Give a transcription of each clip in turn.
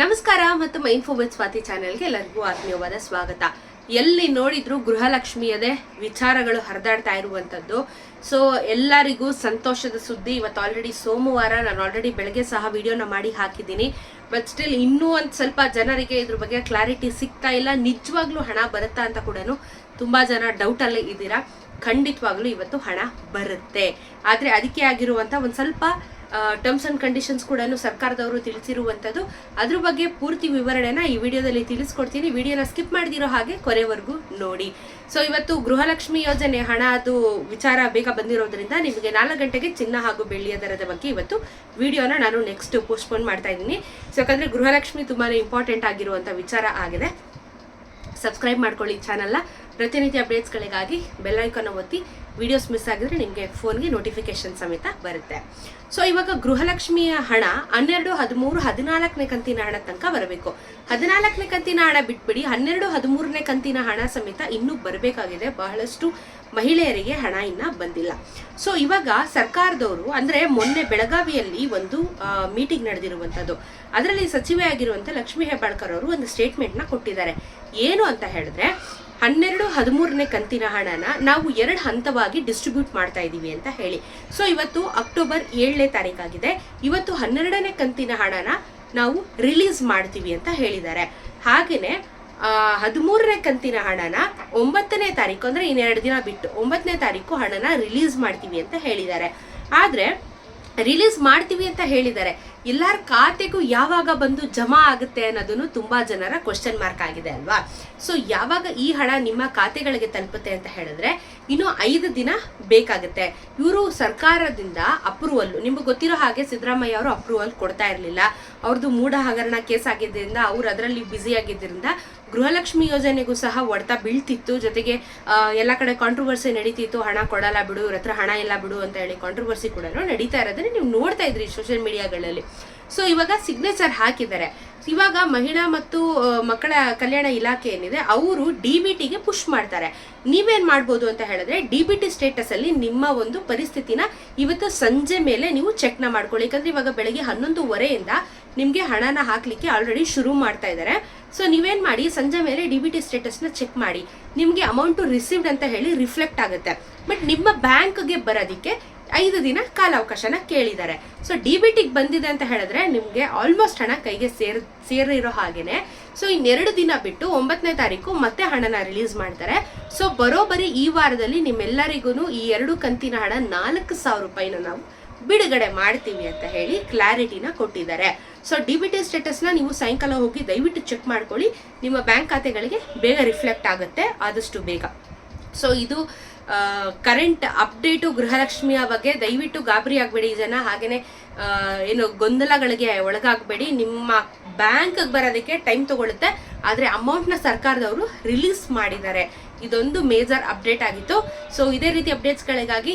ನಮಸ್ಕಾರ ಮತ್ತು ಮೈನ್ಫೋ ವಿತ್ ಸ್ವಾತಿ ಚಾನೆಲ್ಗೆ ಎಲ್ಲರಿಗೂ ಆತ್ಮೀಯವಾದ ಸ್ವಾಗತ. ಎಲ್ಲಿ ನೋಡಿದ್ರು ಗೃಹಲಕ್ಷ್ಮಿಯದೇ ವಿಚಾರಗಳು ಹರಿದಾಡ್ತಾ ಇರುವಂಥದ್ದು. ಸೊ ಎಲ್ಲರಿಗೂ ಸಂತೋಷದ ಸುದ್ದಿ. ಇವತ್ತು ಆಲ್ರೆಡಿ ಸೋಮವಾರ ನಾನು ಆಲ್ರೆಡಿ ಬೆಳಗ್ಗೆ ಸಹ ವಿಡಿಯೋನ ಮಾಡಿ ಹಾಕಿದ್ದೀನಿ. ಬಟ್ ಸ್ಟಿಲ್ ಇನ್ನೂ ಒಂದು ಸ್ವಲ್ಪ ಜನರಿಗೆ ಇದ್ರ ಬಗ್ಗೆ ಕ್ಲಾರಿಟಿ ಸಿಗ್ತಾ ಇಲ್ಲ. ನಿಜವಾಗ್ಲೂ ಹಣ ಬರುತ್ತಾ ಅಂತ ಕೂಡ ತುಂಬಾ ಜನ ಡೌಟಲ್ಲೇ ಇದ್ದೀರಾ. ಖಂಡಿತವಾಗ್ಲೂ ಇವತ್ತು ಹಣ ಬರುತ್ತೆ. ಆದರೆ ಅದಕ್ಕೆ ಆಗಿರುವಂಥ ಒಂದು ಸ್ವಲ್ಪ ಟರ್ಮ್ಸ್ ಅಂಡ್ ಕಂಡೀಷನ್ಸ್ ಕೂಡ ಸರ್ಕಾರದವರು ತಿಳಿಸಿರುವಂಥದ್ದು ಅದ್ರ ಬಗ್ಗೆ ಪೂರ್ತಿ ವಿವರಣೆನ ಈ ವಿಡಿಯೋದಲ್ಲಿ ತಿಳಿಸ್ಕೊಡ್ತೀನಿ. ವಿಡಿಯೋನ ಸ್ಕಿಪ್ ಮಾಡಿದಿರೋ ಹಾಗೆ ಕೊನೆವರೆಗೂ ನೋಡಿ. ಸೊ ಇವತ್ತು ಗೃಹಲಕ್ಷ್ಮಿ ಯೋಜನೆ ಹಣ ಅದು ವಿಚಾರ ಬೇಗ ಬಂದಿರೋದ್ರಿಂದ ನಿಮಗೆ ನಾಲ್ಕು ಗಂಟೆಗೆ ಚಿನ್ನ ಹಾಗೂ ಬೆಳ್ಳಿಯ ದರದ ಬಗ್ಗೆ ಇವತ್ತು ವಿಡಿಯೋನ ನಾನು ನೆಕ್ಸ್ಟ್ ಪೋಸ್ಟ್ಪೋನ್ ಮಾಡ್ತಾ ಇದ್ದೀನಿ. ಸೊ ಯಾಕಂದ್ರೆ ಗೃಹಲಕ್ಷ್ಮಿ ತುಂಬಾ ಇಂಪಾರ್ಟೆಂಟ್ ಆಗಿರುವಂಥ ವಿಚಾರ ಆಗಿದೆ. ಸಬ್ಸ್ಕ್ರೈಬ್ ಮಾಡ್ಕೊಳ್ಳಿ ಚಾನಲ್ನ ಪ್ರತಿನಿತ್ಯ ಅಪ್ಡೇಟ್ಸ್ಗಳಿಗಾಗಿ ಬೆಲ್ ಐಕಾನ್ ಒತ್ತಿ ವಿಡಿಯೋಸ್ ಮಿಸ್ ಆಗಿದ್ರೆ ನಿಮಗೆ ಫೋನ್ಗೆ ನೋಟಿಫಿಕೇಶನ್ ಸಮೇತ ಬರುತ್ತೆ. ಸೊ ಇವಾಗ ಗೃಹಲಕ್ಷ್ಮಿಯ ಹಣ ಹನ್ನೆರಡು, ಹದಿಮೂರು, ಹದಿನಾಲ್ಕನೇ ಕಂತಿನ ಹಣ ತನಕ ಬರಬೇಕು. ಹದಿನಾಲ್ಕನೇ ಕಂತಿನ ಹಣ ಬಿಟ್ಬಿಡಿ, ಹನ್ನೆರಡು, ಹದಿಮೂರನೇ ಕಂತಿನ ಹಣ ಸಮೇತ ಇನ್ನೂ ಬರಬೇಕಾಗಿದೆ. ಬಹಳಷ್ಟು ಮಹಿಳೆಯರಿಗೆ ಹಣ ಇನ್ನ ಬಂದಿಲ್ಲ. ಸೊ ಇವಾಗ ಸರ್ಕಾರದವರು, ಅಂದ್ರೆ ಮೊನ್ನೆ ಬೆಳಗಾವಿಯಲ್ಲಿ ಒಂದು ಮೀಟಿಂಗ್ ನಡೆದಿರುವಂತದ್ದು. ಅದರಲ್ಲಿ ಸಚಿವೆ ಆಗಿರುವಂತ ಲಕ್ಷ್ಮೀ ಹೆಬ್ಬಾಳ್ಕರ್ ಅವರು ಒಂದು ಸ್ಟೇಟ್ಮೆಂಟ್ನ ಕೊಟ್ಟಿದ್ದಾರೆ. ಏನು ಅಂತ ಹೇಳಿದ್ರೆ, ಹನ್ನೆರಡು ಹದಿಮೂರನೇ ಕಂತಿನ ಹಣನ ನಾವು ಎರಡು ಹಂತವಾಗಿ ಡಿಸ್ಟ್ರಿಬ್ಯೂಟ್ ಮಾಡ್ತಾ ಇದ್ದೀವಿ ಅಂತ ಹೇಳಿ. ಸೊ ಇವತ್ತು ಅಕ್ಟೋಬರ್ ಏಳನೇ ತಾರೀಕಾಗಿದೆ. ಇವತ್ತು ಹನ್ನೆರಡನೇ ಕಂತಿನ ಹಣನ ನಾವು ರಿಲೀಸ್ ಮಾಡ್ತೀವಿ ಅಂತ ಹೇಳಿದ್ದಾರೆ. ಹಾಗೆಯೇ ಹದಿಮೂರನೇ ಕಂತಿನ ಹಣನ ಒಂಬತ್ತನೇ ತಾರೀಕು, ಅಂದರೆ ಇನ್ನೆರಡು ದಿನ ಬಿಟ್ಟು ಒಂಬತ್ತನೇ ತಾರೀಕು ಹಣನ ರಿಲೀಸ್ ಮಾಡ್ತೀವಿ ಅಂತ ಹೇಳಿದ್ದಾರೆ. ಆದರೆ, ರಿಲೀಸ್ ಮಾಡ್ತೀವಿ ಅಂತ ಹೇಳಿದ್ದಾರೆ. ಎಲ್ಲರ ಖಾತೆಗೂ ಯಾವಾಗ ಬಂದು ಜಮಾ ಆಗುತ್ತೆ ಅನ್ನೋದನ್ನು ತುಂಬಾ ಜನರ ಕ್ವಶನ್ ಮಾರ್ಕ್ ಆಗಿದೆ ಅಲ್ವಾ? ಸೊ ಯಾವಾಗ ಈ ಹಣ ನಿಮ್ಮ ಖಾತೆಗಳಿಗೆ ತಲುಪುತ್ತೆ ಅಂತ ಹೇಳಿದ್ರೆ ಇನ್ನು ಐದು ದಿನ ಬೇಕಾಗುತ್ತೆ. ಇವರು ಸರ್ಕಾರದಿಂದ ಅಪ್ರೂವಲ್ ನಿಮ್ಗೆ ಗೊತ್ತಿರೋ ಹಾಗೆ ಸಿದ್ದರಾಮಯ್ಯ ಅವರು ಅಪ್ರೂವಲ್ ಕೊಡ್ತಾ ಇರಲಿಲ್ಲ. ಅವ್ರದ್ದು ಮೂಢ ಹಗರಣ ಕೇಸ್ ಆಗಿದ್ದರಿಂದ, ಅವ್ರು ಅದರಲ್ಲಿ ಬ್ಯುಸಿ ಆಗಿದ್ದರಿಂದ ಗೃಹಲಕ್ಷ್ಮಿ ಯೋಜನೆಗೂ ಸಹ ಹೊಡೆತ ಬೀಳ್ತಿತ್ತು. ಜೊತೆಗೆ ಎಲ್ಲ ಕಡೆ ಕಾಂಟ್ರವರ್ಸಿ ನಡೀತಿತ್ತು. ಹಣ ಕೊಡಲ್ಲ ಬಿಡು, ಇವ್ರ ಹತ್ರ ಹಣ ಇಲ್ಲ ಬಿಡು ಅಂತ ಹೇಳಿ ಕಾಂಟ್ರವರ್ಸಿ ಕೂಡ ನಡೀತಾ ಇರೋದನ್ನ ನೀವು ನೋಡ್ತಾ ಇದ್ರಿ ಸೋಷಿಯಲ್ ಮೀಡಿಯಾಗಳಲ್ಲಿ ಸೊ ಇವಾಗ ಸಿಗ್ನೇಚರ್ ಹಾಕಿದ್ದಾರೆ. ಇವಾಗ ಮಹಿಳಾ ಮತ್ತು ಮಕ್ಕಳ ಕಲ್ಯಾಣ ಇಲಾಖೆ ಏನಿದೆ, ಅವರು ಡಿ ಬಿ ಟಿಗೆ ಪುಷ್ ಮಾಡ್ತಾರೆ. ನೀವೇನು ಮಾಡ್ಬೋದು ಅಂತ ಹೇಳಿದ್ರೆ ಡಿ ಬಿ ಟಿ ಸ್ಟೇಟಸ್ ಅಲ್ಲಿ ನಿಮ್ಮ ಒಂದು ಪರಿಸ್ಥಿತಿನ ಇವತ್ತು ಸಂಜೆ ಮೇಲೆ ನೀವು ಚೆಕ್ನ ಮಾಡ್ಕೊಳ್ಳಿ. ಯಾಕಂದ್ರೆ ಇವಾಗ ಬೆಳಗ್ಗೆ ಹನ್ನೊಂದುವರೆಯಿಂದ ನಿಮಗೆ ಹಣನ ಹಾಕಲಿಕ್ಕೆ ಆಲ್ರೆಡಿ ಶುರು ಮಾಡ್ತಾ ಇದ್ದಾರೆ. ಸೊ ನೀವೇನು ಮಾಡಿ, ಸಂಜೆ ಮೇಲೆ ಡಿ ಬಿ ಟಿ ಸ್ಟೇಟಸ್ನ ಚೆಕ್ ಮಾಡಿ. ನಿಮಗೆ ಅಮೌಂಟು ರಿಸೀವ್ಡ್ ಅಂತ ಹೇಳಿ ರಿಫ್ಲೆಕ್ಟ್ ಆಗುತ್ತೆ. ಬಟ್ ನಿಮ್ಮ ಬ್ಯಾಂಕ್ಗೆ ಬರೋದಕ್ಕೆ ಐದು ದಿನ ಕಾಲಾವಕಾಶನ ಕೇಳಿದ್ದಾರೆ. ಸೊ ಡಿ ಬಿ ಟಿಗೆ ಬಂದಿದೆ ಅಂತ ಹೇಳಿದ್ರೆ ನಿಮಗೆ ಆಲ್ಮೋಸ್ಟ್ ಹಣ ಕೈಗೆ ಸೇರ್, ಸೇರಿರೋ ಹಾಗೇನೆ. ಸೊ ಇನ್ನೆರಡು ದಿನ ಬಿಟ್ಟು ಒಂಬತ್ತನೇ ತಾರೀಕು ಮತ್ತೆ ಹಣನ ರಿಲೀಸ್ ಮಾಡ್ತಾರೆ. ಸೊ ಬರೋಬರಿ ಈ ವಾರದಲ್ಲಿ ನಿಮ್ಮೆಲ್ಲರಿಗೂ ಈ ಎರಡು ಕಂತಿನ ಹಣ ನಾಲ್ಕು ಸಾವಿರ ರೂಪಾಯಿನ ನಾವು ಬಿಡುಗಡೆ ಮಾಡ್ತೀವಿ ಅಂತ ಹೇಳಿ ಕ್ಲಾರಿಟಿನ ಕೊಟ್ಟಿದ್ದಾರೆ. ಸೊ ಡಿ ಬಿ ಟಿ ಸ್ಟೇಟಸ್ನ ನೀವು ಸಾಯಂಕಾಲ ಹೋಗಿ ದಯವಿಟ್ಟು ಚೆಕ್ ಮಾಡ್ಕೊಳ್ಳಿ. ನಿಮ್ಮ ಬ್ಯಾಂಕ್ ಖಾತೆಗಳಿಗೆ ಬೇಗ ರಿಫ್ಲೆಕ್ಟ್ ಆಗುತ್ತೆ. ಆದಷ್ಟು ಬೇಗ. ಸೊ ಇದು ಕರೆಂಟ್ ಅಪ್ಡೇಟು ಗೃಹಲಕ್ಷ್ಮಿಯ ಬಗ್ಗೆ ದಯವಿಟ್ಟು ಗಾಬರಿ ಆಗಬೇಡಿ ಜನ. ಹಾಗೆಯೇ ಏನು ಗೊಂದಲಗಳಿಗೆ ಒಳಗಾಗಬೇಡಿ. ನಿಮ್ಮ ಬ್ಯಾಂಕ್ಗೆ ಬರೋದಕ್ಕೆ ಟೈಮ್ ತಗೊಳುತ್ತೆ. ಆದರೆ ಅಮೌಂಟ್ನ ಸರ್ಕಾರದವರು ರಿಲೀಸ್ ಮಾಡಿದ್ದಾರೆ. ಇದೊಂದು ಮೇಜರ್ ಅಪ್ಡೇಟ್ ಆಗಿತ್ತು. ಸೊ ಇದೇ ರೀತಿ ಅಪ್ಡೇಟ್ಸ್ಗಳಿಗಾಗಿ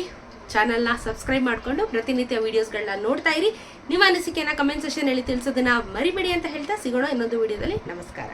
ಚಾನಲ್ನ ಸಬ್ಸ್ಕ್ರೈಬ್ ಮಾಡಿಕೊಂಡು ಪ್ರತಿನಿತ್ಯ ವಿಡಿಯೋಸ್ಗಳನ್ನ ನೋಡ್ತಾ ಇರಿ. ನಿಮ್ಮ ಅನಿಸಿಕೆನ ಕಮೆಂಟ್ ಸೆಷನ್ ಹೇಳಿ ತಿಳಿಸೋದನ್ನ ಮರಿಬೇಡಿ ಅಂತ ಹೇಳ್ತಾ ಸಿಗೋಣ ಇನ್ನೊಂದು ವಿಡಿಯೋದಲ್ಲಿ ನಮಸ್ಕಾರ.